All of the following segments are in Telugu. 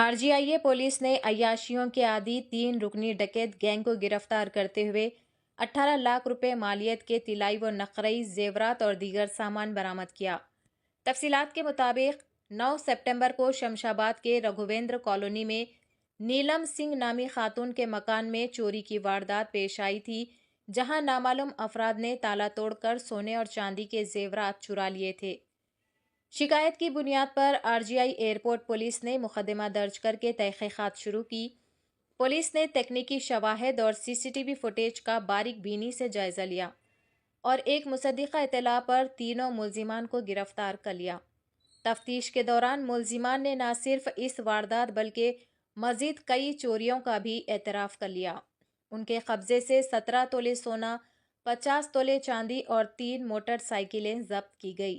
آر جی آئی اے پولیس نے عیاشیوں کے عادی تین رکنی ڈکیت گینگ کو گرفتار کرتے ہوئے اٹھارہ لاکھ روپے مالیت کے تلائی و نقرئی زیورات اور دیگر سامان برامت کیا۔ تفصیلات کے مطابق، نو سپٹمبر کو شمشاباد کے رگھویندر کالونی میں نیلم سنگھ نامی خاتون کے مکان میں چوری کی واردات پیش آئی تھی، جہاں نامعلوم افراد نے تالا توڑ کر سونے اور چاندی کے زیورات چرا لیے تھے۔ شکایت کی بنیاد پر آر جی آئی ایئرپورٹ پولیس نے مقدمہ درج کر کے تحقیقات شروع کی۔ پولیس نے تکنیکی شواہد اور سی سی ٹی وی فوٹیج کا باریک بینی سے جائزہ لیا اور ایک مصدقہ اطلاع پر تینوں ملزمان کو گرفتار کر لیا۔ تفتیش کے دوران ملزمان نے نہ صرف اس واردات بلکہ مزید کئی چوریوں کا بھی اعتراف کر لیا۔ ان کے قبضے سے سترہ تولے سونا، پچاس تولے چاندی اور تین موٹر سائیکلیں ضبط کی گئی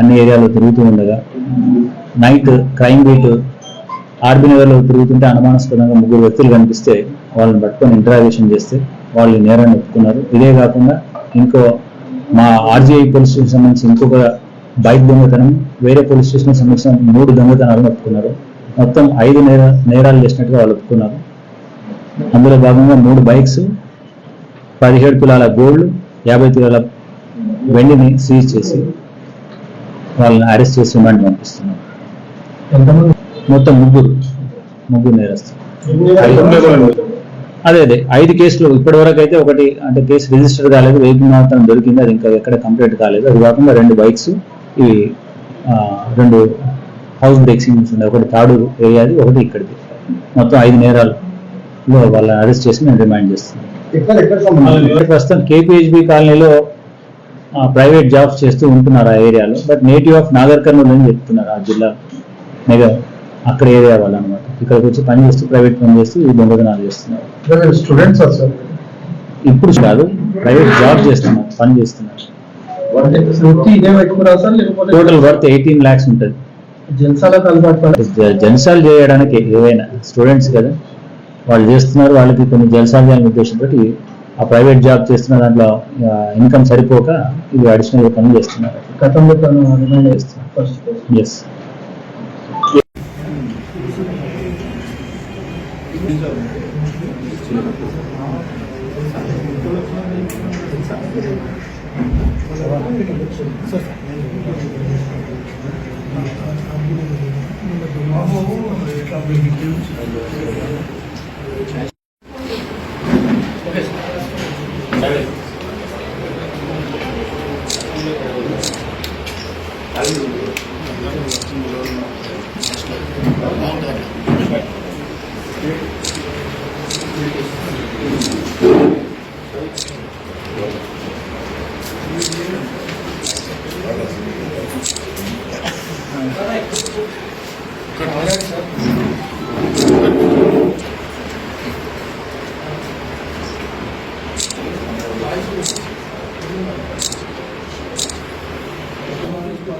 అన్ని ఏరియాలో తిరుగుతూ ఉండగా నైట్ క్రైమ్ బీట్ ఆర్బీ నగర్లో తిరుగుతుంటే అనుమానాస్పదంగా ముగ్గురు వ్యక్తులు కనిపిస్తే వాళ్ళని పట్టుకొని ఇంటరాగేషన్ చేస్తే వాళ్ళు నేరాన్ని ఒప్పుకున్నారు. ఇదే కాకుండా ఇంకో మా ఆర్జీఐ పోలీస్ స్టేషన్ సంబంధించి ఇంకొక బైక్ దొంగతనం వేరే పోలీస్ స్టేషన్ సంబంధించిన మూడు దొంగతనాలను ఒప్పుకున్నారు. మొత్తం ఐదు నేర నేరాలు చేసినట్టుగా వాళ్ళు ఒప్పుకున్నారు. అందులో భాగంగా మూడు బైక్స్ పదిహేడు తులాల గోల్డ్ యాభై తులాల వెండిని సీజ్ చేసి వాళ్ళని అరెస్ట్ చేసి రిమాండ్ పంపిస్తున్నాం మొత్తం ముగ్గురు ముగ్గురు నేరస్తులు. అదే అదే ఐదు కేసులు ఇప్పటి వరకు అయితే ఒకటి అంటే కేసు రిజిస్టర్ కాలేదు వెహికల్ మాత్రం దొరికింది అది ఇంకా ఎక్కడ కంప్లీట్ కాలేదు. అది కాకుండా రెండు బైక్స్ ఇవి రెండు హౌస్ బ్రేక్స్ ఉన్నాయి. ఒకటి తాడు ఏరియాది ఒకటి ఇక్కడిది. మొత్తం ఐదు నేరాల్లో వాళ్ళని అరెస్ట్ చేసి మేము రిమాండ్ చేస్తున్నాం ప్రస్తుతం కేపీహెచ్బి కాలనీలో ప్రైవేట్ జాబ్స్ చేస్తూ ఉంటున్నారు ఆ ఏరియాలో. But native of Nagar Kurnool అని చెప్తున్నారు ఆ జిల్లా మెగా అక్కడ ఏరియా వాళ్ళు అనమాట ఇక్కడికి వచ్చి పని చేస్తూ ప్రైవేట్ పని చేస్తూ ఈ దొంగతనాలు చేస్తున్నారు. స్టూడెంట్స్ ఇప్పుడు కాదు ప్రైవేట్ జాబ్ చేస్తున్నారు పని చేస్తున్నారు. టోటల్ వర్త్ ఎయిటీన్ ల్యాక్స్ ఉంటుంది. జల్సాలకు అలవాటు పడ జ- జల్సాలు చేయడానికి ఏవైనా స్టూడెంట్స్ కదా వాళ్ళు చేస్తున్నారు వాళ్ళకి కొన్ని జల్సాలు చేయాలని ఉద్దేశంతో ఆ ప్రైవేట్ జాబ్ చేస్తున్న దాంట్లో ఇన్కమ్ సరిపోక ఇవి అడిషనల్ పనులు చేస్తున్నారు. గతంలో పనులు రిమైండ్ చేస్తున్నారు yes sir Good. All right, sir.